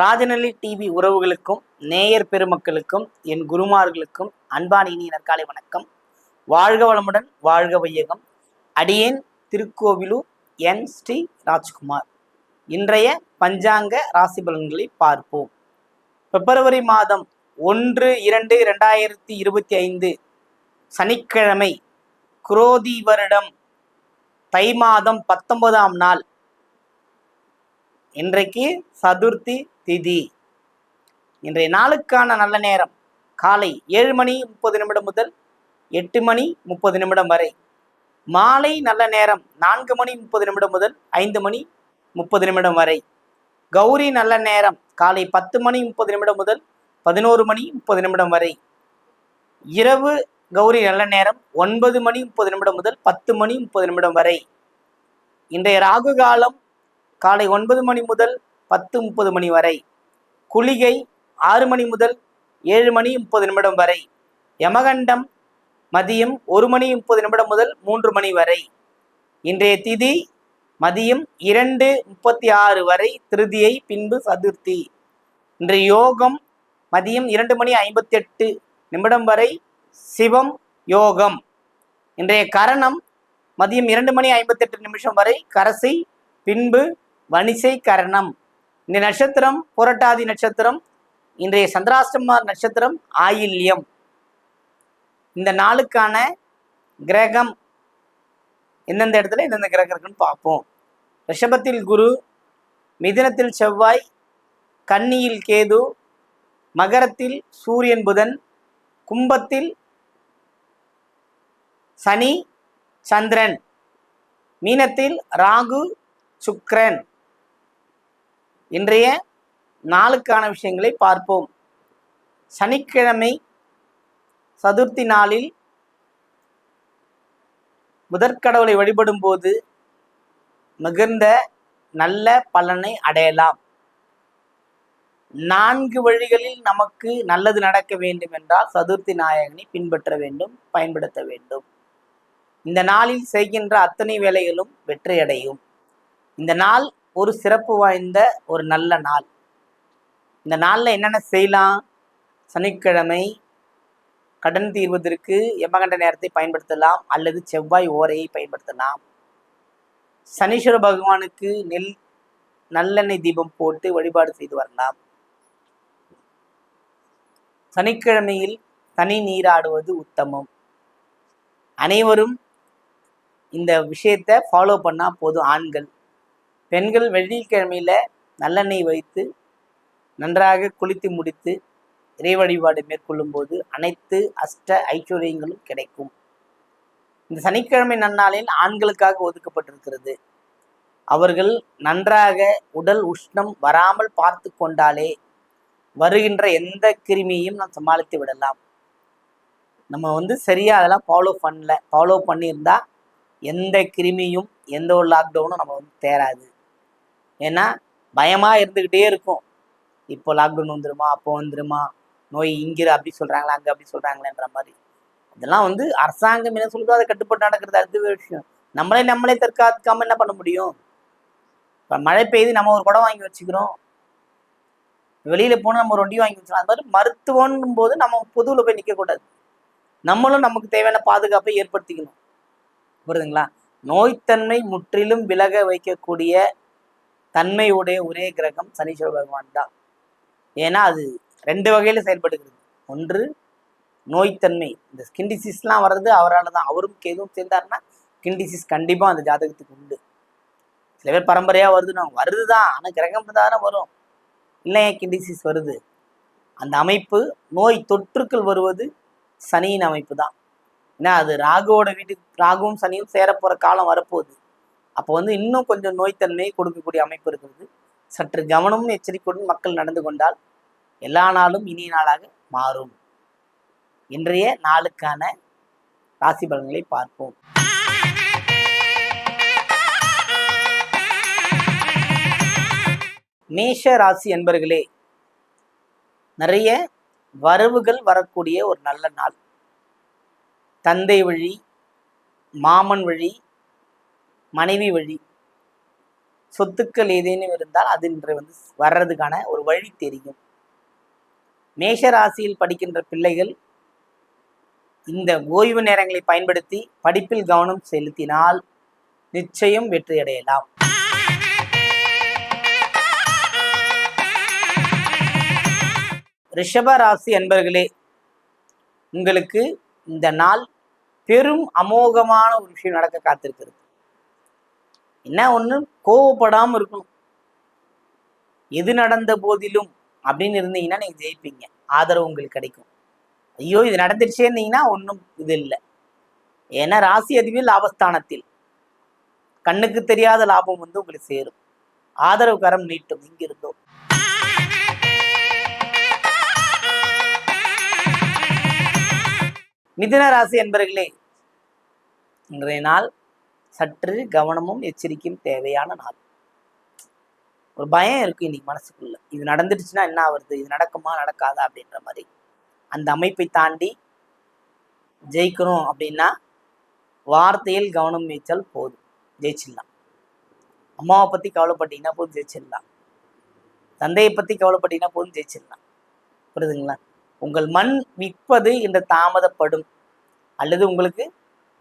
ராஜநல்லி TV உறவுகளுக்கும் நேயர் பெருமக்களுக்கும் என் குருமார்களுக்கும் அன்பான இனி நற்காலை வணக்கம். வாழ்க வளமுடன் வாழ்க வையகம். அடியேன் திருக்கோவிலூர் என் ஸ்ரீ ராஜ்குமார். இன்றைய பஞ்சாங்க ராசி பலன்களை பார்ப்போம். பிப்ரவரி மாதம் ஒன்று இரண்டு ரெண்டாயிரத்தி இருபத்தி ஐந்து சனிக்கிழமை குரோதி வருடம் தை மாதம் பத்தொன்பதாம் நாள். இன்றைக்கு சதுர்த்தி திதி. இன்றைய நாளுக்கான நல்ல நேரம். காலை ஏழு மணி முப்பது நிமிடம் முதல் எட்டு மணி முப்பது நிமிடம் வரை. மாலை நல்ல நேரம் நான்கு மணி முப்பது நிமிடம் முதல் ஐந்து மணி முப்பது நிமிடம் வரை. கௌரி நல்ல நேரம் காலை பத்து மணி முப்பது நிமிடம் முதல் பதினோரு மணி முப்பது நிமிடம் வரை. இரவு கௌரி நல்ல நேரம் ஒன்பது மணி முப்பது நிமிடம் முதல் பத்து மணி முப்பது நிமிடம் வரை. இன்றைய ராகு காலம் காலை ஒன்பது மணி முதல் பத்து முப்பது மணி வரை. குளிகை ஆறு மணி முதல் ஏழு மணி முப்பது நிமிடம் வரை. யமகண்டம் மதியம் ஒரு மணி முப்பது நிமிடம் முதல் மூன்று மணி வரை. இன்றைய திதி மதியம் இரண்டு முப்பத்தி ஆறு வரை திருதியை பின்பு சதுர்த்தி. இன்றைய யோகம் மதியம் இரண்டு மணி ஐம்பத்தி எட்டு நிமிடம் வரை சிவம் யோகம். இன்றைய கரணம் மதியம் இரண்டு மணி ஐம்பத்தெட்டு நிமிஷம் வரை கரசை பின்பு வணிசை கரணம். இந்த நட்சத்திரம் புரட்டாதி நட்சத்திரம் இன்றைய சந்திராஷ்டம நட்சத்திரம் ஆயில்யம். இந்த நாளுக்கான கிரகம் எந்தெந்த இடத்துல எந்தெந்த கிரகம் இருக்குன்னு பார்ப்போம். ரிஷபத்தில் குரு மிதினத்தில் செவ்வாய் கன்னியில் கேது மகரத்தில் சூரியன் புதன் கும்பத்தில் சனி சந்திரன் மீனத்தில் ராகு சுக்ரன். இன்றைய நாளுக்கான விஷயங்களை பார்ப்போம். சனிக்கிழமை சதுர்த்தி நாளில் முதற்கடவுளை வழிபடும் போது மிகுந்த நல்ல பலனை அடையலாம். நான்கு வழிகளில் நமக்கு நல்லது நடக்க வேண்டும் என்றால் சதுர்த்தி நாயகனை பின்பற்ற வேண்டும் பயன்படுத்த வேண்டும். இந்த நாளில் செய்கின்ற அத்தனை வேலைகளும் வெற்றியடையும். இந்த நாள் ஒரு சிறப்பு வாய்ந்த ஒரு நல்ல நாள். இந்த நாளில் என்னென்ன செய்யலாம்? சனிக்கிழமை கடன் தீர்வதற்கு யமகண்ட நேரத்தை பயன்படுத்தலாம் அல்லது செவ்வாய் ஓரையை பயன்படுத்தலாம். சனீஸ்வர பகவானுக்கு நெல் நல்லெண்ணெய் தீபம் போட்டு வழிபாடு செய்து வரலாம். சனிக்கிழமையில் தனி நீராடுவது உத்தமம். அனைவரும் இந்த விஷயத்தை ஃபாலோ பண்ணால் போதும் ஆண்கள். பெண்கள் வெள்ளிக்கிழமையில் நல்லெண்ணெய் வைத்து நன்றாக குளித்து முடித்து இறை வழிபாடு மேற்கொள்ளும் போது அனைத்து அஷ்ட ஐஸ்வர்யங்களும் கிடைக்கும். இந்த சனிக்கிழமை நன்னாளில் ஆண்களுக்காக ஒதுக்கப்பட்டிருக்கிறது. அவர்கள் நன்றாக உடல் உஷ்ணம் வராமல் பார்த்து கொண்டாலே வருகின்ற எந்த கிருமியையும் நாம் சமாளித்து விடலாம். நம்ம வந்து சரியாக அதெல்லாம் ஃபாலோ பண்ணல. ஃபாலோ பண்ணியிருந்தா எந்த கிருமியும் எந்த ஒரு லாக்டவுனும் நம்ம வந்து தேராது. ஏன்னா பயமாக இருந்துக்கிட்டே இருக்கும். இப்போ லாக்டவுன் வந்துருமா அப்போ வந்துருமா நோய் இங்கிரு அப்படி சொல்கிறாங்களா அங்கே அப்படி சொல்கிறாங்களேன்ற மாதிரி. இதெல்லாம் வந்து அரசாங்கம் என்ன சொல்லுதோ அதை கட்டுப்பட்டு நடக்கிறது அடுத்த விஷயம். நம்மளே நம்மளே தற்காத்துக்காம என்ன பண்ண முடியும்? இப்போ மழை பெய்யுது நம்ம ஒரு குடம் வாங்கி வச்சுக்கிறோம். வெளியில போனால் நம்ம ஒரு வண்டி வாங்கி வச்சுக்கலாம். அது மாதிரி மருத்துவம்னும் போது நம்ம பொதுவில் போய் நிற்கக்கூடாது நம்மளும் நமக்கு தேவையான பாதுகாப்பை ஏற்படுத்திக்கணும். புரியுதுங்களா? நோய்த்தன்மை முற்றிலும் விலக வைக்கக்கூடிய தன்மையுடைய ஒரே கிரகம் சனீஸ்வர பகவான் தான். ஏன்னா அது ரெண்டு வகையில் செயல்படுகிறது. ஒன்று நோய்த்தன்மை. இந்த ஸ்கின் டிசீஸ்லாம் வர்றது அவரால் தான் அவரும் எதுவும் சேர்ந்தாருன்னா ஸ்கின் டிசீஸ் கண்டிப்பாக அந்த ஜாதகத்துக்கு உண்டு. சில பேர் பரம்பரையாக வருதுன்னா வருது தான் ஆனால் கிரகம் தானே வரும். இல்லை ஏன் ஸ்கின் டிசீஸ் வருது? அந்த அமைப்பு நோய் தொற்றுக்கள் வருவது சனியின் அமைப்பு தான் ஏன்னா அது ராகுவோட வீட்டுக்கு ராகுவும் சனியும் சேரப்போகிற காலம் வரப்போகுது. அப்போ வந்து இன்னும் கொஞ்சம் நோய்த்தன்மையை கொடுக்கக்கூடிய அமைப்பு இருக்கிறது. சற்று கவனமும் எச்சரிக்கையுடன் மக்கள் நடந்து கொண்டால் எல்லா நாளும் இனிய நாளாக மாறும். இன்றைய நாளுக்கான ராசி பலன்களை பார்ப்போம். மேஷ ராசி என்பர்களே நிறைய வரவுகள் வரக்கூடிய ஒரு நல்ல நாள். தந்தை வழி மாமன் வழி மனைவி வழி. சொத்துக்கள் ஏதேனும் இருந்தால் அது இன்று வந்து வர்றதுக்கான ஒரு வழி தெரியும். மேஷ ராசியில் படிக்கின்ற பிள்ளைகள் இந்த ஓய்வு நேரங்களை பயன்படுத்தி படிப்பில் கவனம் செலுத்தினால் நிச்சயம் வெற்றியடையலாம் ரிஷப ராசி என்பர்களே உங்களுக்கு இந்த நாள் பெரும் அமோகமான ஒரு விஷயம் நடக்க காத்திருக்கிறது. என்ன ஒண்ணு? கோவப்படாம இருக்கணும். எது நடந்த போதிலும் அப்படின்னு இருந்தீங்கன்னா நீங்க ஜெயிப்பீங்க. ஆதரவு உங்களுக்கு கிடைக்கும். ஐயோ இது நடந்துருச்சே இருந்தீங்கன்னா ஒன்றும் இது இல்லை. ஏன்னா ராசி அதிபதி லாபஸ்தானத்தில். கண்ணுக்கு தெரியாத லாபம் வந்து உங்களுக்கு சேரும். ஆதரவு கரம் நீட்டும். இங்கிருந்தோம் மிதுன ராசி என்பர்களே இன்றைய நாள் சற்று கவனமும் எச்சரிக்கையும் தேவையான நாள். ஒரு பயம் இருக்கு இன்னைக்கு மனசுக்குள்ள. இது நடந்துடுச்சுன்னா என்ன ஆகுறது? இது நடக்குமா? நடக்காதா? அப்படின்ற மாதிரி. அந்த அமைப்பை தாண்டி ஜெயிக்கணும் அப்படின்னா வார்த்தையில் கவனம் வைத்தால் போதும். ஜெயிச்சிடலாம். அம்மாவை பத்தி கவலைப்பட்டீங்கன்னா போதும் ஜெயிச்சிடலாம். தந்தையை பத்தி கவலைப்பட்டீங்கன்னா போதும் ஜெயிச்சிடலாம். புரியுதுங்களா? உங்கள் மண் விற்பது இந்த தாமதப்படும். அல்லது உங்களுக்கு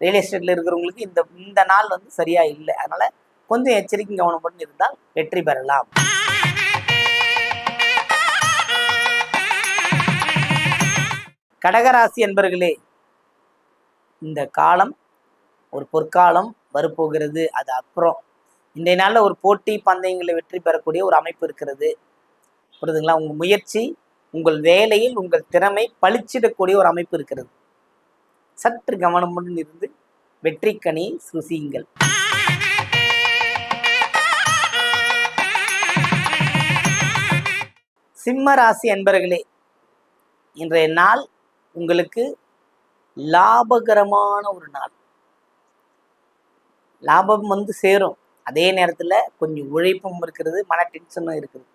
ரியல் எஸ்டேட்ல இருக்கிறவங்களுக்கு இந்த இந்த நாள் வந்து சரியா இல்லை. அதனால கொஞ்சம் எச்சரிக்கை கவனப்பட்டு இருந்தால் வெற்றி பெறலாம். கடகராசி என்பர்களே இந்த காலம் ஒரு பொற்காலம் வரப்போகிறது. அது அப்புறம் இன்றைய நாளில் ஒரு போட்டி பந்தயங்களை வெற்றி பெறக்கூடிய ஒரு அமைப்பு இருக்கிறது. புரியுதுங்களா? உங்கள் முயற்சி உங்கள் வேலையில் உங்கள் திறமை பளிச்சிடக்கூடிய ஒரு அமைப்பு இருக்கிறது. சற்று கவனமுடன் இருந்து வெற்றிக்கனி சுசியுங்கள். சிம்ம ராசி அன்பர்களே இன்றைய நாள் உங்களுக்கு லாபகரமான ஒரு நாள். லாபம் வந்து சேரும். அதே நேரத்தில் கொஞ்சம் உழைப்பும் இருக்கிறது மன டென்ஷனும் இருக்குது.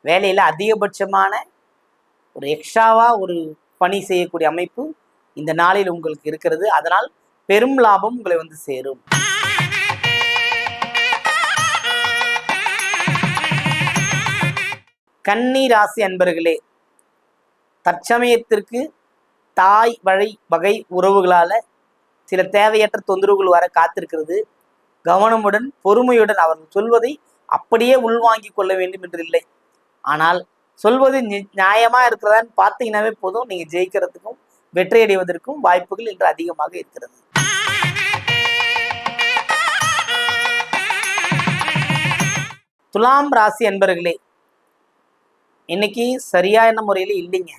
வேலையில் அதிகபட்சமான ஒரு எக்ஸ்ட்ராவாக ஒரு பணி செய்யக்கூடிய அமைப்பு இந்த நாளில் உங்களுக்கு இருக்கிறது. அதனால் பெரும் லாபம் உங்களை வந்து சேரும். கன்னி ராசி அன்பர்களே தற்சமயத்திற்கு தாய் வழி வகை உறவுகளால சில தேவையற்ற தொந்தரவுகள் வர காத்திருக்கிறது. கவனமுடன் பொறுமையுடன் அவர்கள் சொல்வதை அப்படியே உள்வாங்கி கொள்ள வேண்டும் என்று இல்லை. ஆனால் சொல்வது நி- நியாயமா இருக்கிறதான்னு பார்த்தீங்கன்னாவே போதும். நீங்க ஜெயிக்கிறதுக்கும் வெற்றி அடைவதற்கும் வாய்ப்புகள் இன்று அதிகமாக இருக்கிறது. துலாம் ராசி அன்பர்களே இன்னைக்கு சரியான முறையில் இல்லைங்க.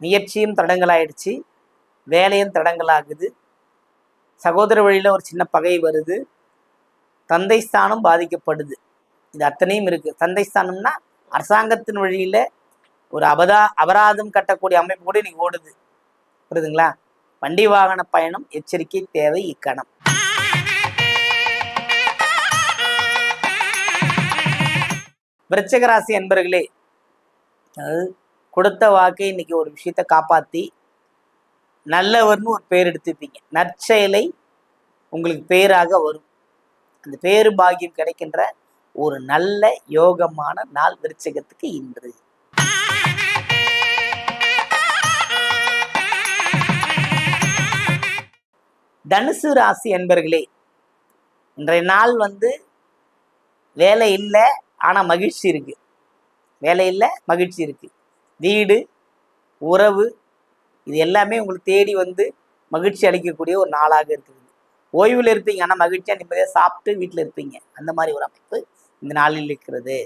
முயற்சியும் தடங்கலாயிடுச்சு வேலையும் தடங்கலாகுது சகோதர வழியில் ஒரு சின்ன பகை வருது. தந்தை ஸ்தானம் பாதிக்கப்படுது. இது அத்தனையும் இருக்குது தந்தை ஸ்தானம்னா அரசாங்கத்தின் வழியில் ஒரு அபதா அபராதம் கட்டக்கூடிய அமைப்பு கூட இன்னைக்கு ஓடுது. புரியுதுங்களா? வண்டி வாகன பயணம் எச்சரிக்கை தேவை இக்கணம். விருச்சகராசி என்பர்களே அதாவது கொடுத்த வாக்கை இன்னைக்கு ஒரு விஷயத்த காப்பாத்தி நல்லவர்னு ஒரு பேர் எடுத்துப்பீங்க. நற்செயலை உங்களுக்கு பேராக வரும். அந்த பேரு பாகியம் கிடைக்கின்ற ஒரு நல்ல யோகமான நாள் விருச்சகத்துக்கு இன்று. தனுசு ராசி என்பர்களே இன்றைய நாள் வந்து வேலை இல்லை ஆனால் மகிழ்ச்சி இருக்கு. வேலை இல்லை மகிழ்ச்சி இருக்கு. வீடு உறவு இது எல்லாமே உங்களுக்கு தேடி வந்து மகிழ்ச்சி அளிக்கக்கூடிய ஒரு நாளாக இருக்குது. ஓய்வில் இருப்பீங்க ஆனால் மகிழ்ச்சியாக நிம்மதியாக சாப்பிட்டு வீட்டில் இருப்பீங்க. அந்த மாதிரி ஒரு அமைப்பு இந்த நாளில் இருக்கிறது.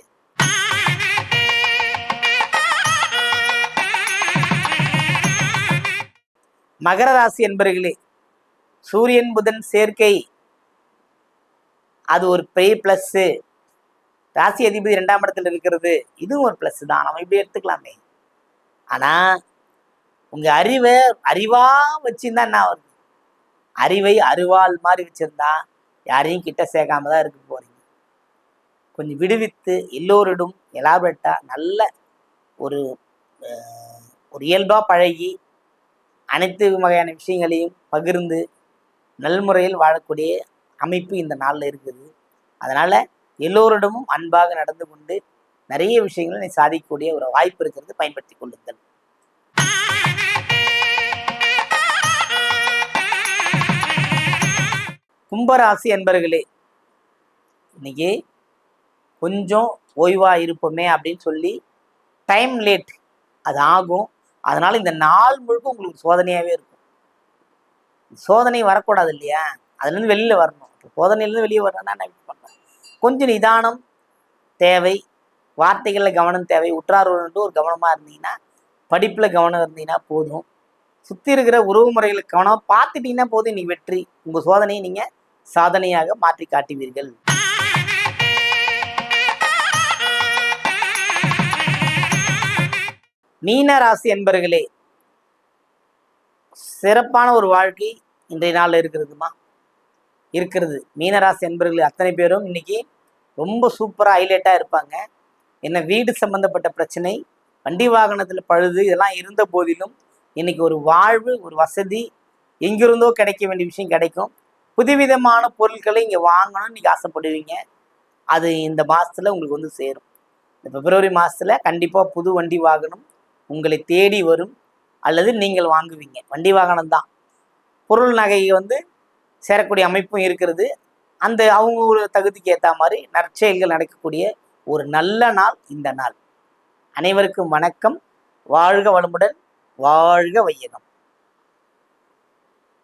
மகர ராசி என்பர்களே சூரியன் புதன் சேர்க்கை. அது ஒரு பெரிய ப்ளஸ்ஸு ராசி அதிபதி ரெண்டாம் இடத்துல இருக்கிறது. இதுவும் ஒரு ப்ளஸ் தான். நம்ம இப்படி எடுத்துக்கலாமே. ஆனால் உங்கள் அறிவை அறிவாக வச்சுருந்தா என்ன வருது அறிவை அருவாள் மாதிரி வச்சுருந்தா யாரையும் கிட்ட சேர்க்காம தான் இருக்க போகிறீங்க கொஞ்சம் விடுவித்து எல்லோரிடம் எலாபரேட்டாக நல்ல ஒரு ஒரு இயல்பாக பழகி அனைத்து வகையான விஷயங்களையும் பகிர்ந்து நல்முறையில் வாழக்கூடிய அமைப்பு இந்த நாளில் இருக்குது. அதனால் எல்லோரிடமும் அன்பாக நடந்து கொண்டு நிறைய விஷயங்களை நீ சாதிக்கக்கூடிய ஒரு வாய்ப்பு இருக்கிறது பயன்படுத்தி கொள்ளுங்கள். கும்பராசி அன்பர்களே இன்னைக்கு கொஞ்சம் ஓய்வாக இருப்போமே அப்படின்னு சொல்லி டைம் லேட் அது ஆகும். அதனால இந்த நாள் முழுக்க உங்களுக்கு சோதனையாகவே இருக்கும். சோதனை வரக்கூடாது இல்லையா அதுலேருந்து வெளியில் வரணும். சோதனையிலேருந்து வெளியே வரணும்னா நான் பண்ணுறேன். கொஞ்சம் நிதானம் தேவை வார்த்தைகளில் கவனம் தேவை. உற்றார் ஒரு கவனமாக இருந்தீங்கன்னா படிப்பில் கவனம் இருந்தீங்கன்னா போதும். சுற்றி இருக்கிற உறவு முறைகளுக்கு கவனம். பார்த்துட்டீங்கன்னா போதும் இன்னைக்கு வெற்றி. உங்கள் சோதனையை நீங்கள் சாதனையாக மாற்றி காட்டுவீர்கள். மீன ராசி என்பர்களே சிறப்பான ஒரு வாழ்க்கை இன்றைய நாளில் இருக்கிறதுமா? இருக்கிறது. மீனராசி என்பர்கள் அத்தனை பேரும் இன்னைக்கு ரொம்ப சூப்பராக ஹைலைட்டாக இருப்பாங்க. என்ன வீடு சம்பந்தப்பட்ட பிரச்சனை வண்டி வாகனத்தில் பழுது இதெல்லாம் இருந்த போதிலும் இன்னைக்கு ஒரு வாழ்வு ஒரு வசதி எங்கிருந்தோ கிடைக்க வேண்டிய விஷயம் கிடைக்கும். புதுவிதமான பொருட்களை இங்கே வாங்கணும்னு இன்னைக்கு ஆசைப்படுவீங்க. அது இந்த மாதத்தில் உங்களுக்கு வந்து சேரும். இந்த பிப்ரவரி மாதத்தில் கண்டிப்பாக புது வண்டி வாகனம் உங்களை தேடி வரும். அல்லது நீங்கள் வாங்குவீங்க. வண்டி வாகனம் தான். பொருள் நகை வந்து சேரக்கூடிய அமைப்பும் இருக்கிறது. அந்த அவங்க ஒரு தகுதிக்கு ஏற்ற மாதிரி நற்செயல்கள் நடக்கக்கூடிய ஒரு நல்ல நாள் இந்த நாள். அனைவருக்கும் வணக்கம். வாழ்க வளமுடன் வாழ்க வையகம்.